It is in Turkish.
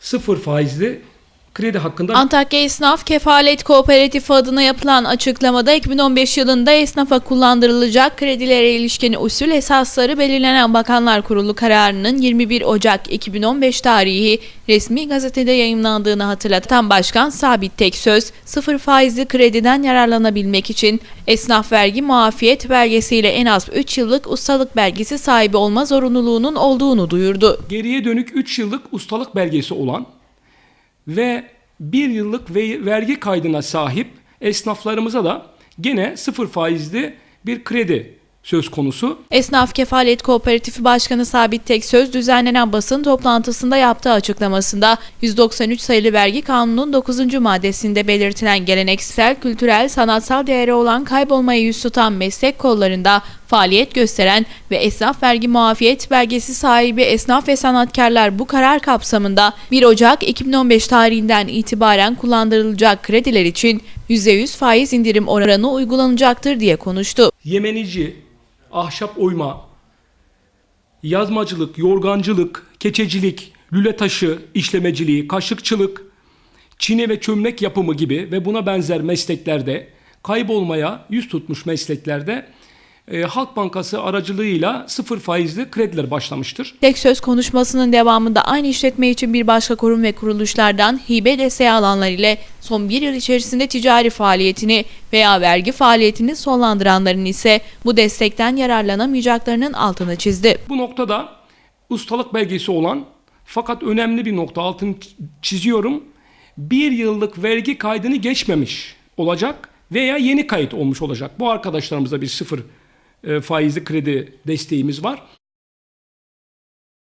sıfır faizli kredi hakkında Antakya Esnaf Kefalet Kooperatifi adına yapılan açıklamada 2015 yılında esnafa kullandırılacak kredilere ilişkin usul esasları belirlenen Bakanlar Kurulu kararının 21 Ocak 2015 tarihi resmi gazetede yayımlandığını hatırlatan Başkan Sabit Teksöz, sıfır faizli krediden yararlanabilmek için esnaf vergi muafiyet belgesiyle en az 3 yıllık ustalık belgesi sahibi olma zorunluluğunun olduğunu duyurdu. geriye dönük 3 yıllık ustalık belgesi olan ve 1 yıllık ve- vergi kaydına sahip esnaflarımıza da gene sıfır faizli bir kredi söz konusu. Esnaf Kefalet Kooperatifi Başkanı Sabit Teksöz düzenlenen basın toplantısında yaptığı açıklamasında 193 sayılı vergi kanunun 9. maddesinde belirtilen geleneksel, kültürel, sanatsal değeri olan kaybolmaya yüz tutan meslek kollarında faaliyet gösteren ve esnaf vergi muafiyet belgesi sahibi esnaf ve sanatkarlar bu karar kapsamında 1 Ocak 2015 tarihinden itibaren kullandırılacak krediler için %100 faiz indirim oranı uygulanacaktır diye konuştu. Yemenici, ahşap oyma, yazmacılık, yorgancılık, keçecilik, lüle taşı işlemeciliği, kaşıkçılık, çine ve çömlek yapımı gibi ve buna benzer mesleklerde kaybolmaya yüz tutmuş mesleklerde e, Halk Bankası aracılığıyla sıfır faizli krediler başlamıştır. Tek söz konuşmasının devamında aynı işletme için bir başka kurum ve kuruluşlardan hibe desteği alanlar ile son bir yıl içerisinde ticari faaliyetini veya vergi faaliyetini sonlandıranların ise bu destekten yararlanamayacaklarının altını çizdi. Bu noktada ustalık belgesi olan fakat önemli bir nokta altını çiziyorum. Bir yıllık vergi kaydını geçmemiş olacak veya yeni kayıt olmuş olacak. Bu arkadaşlarımıza bir sıfır faizli kredi desteğimiz var.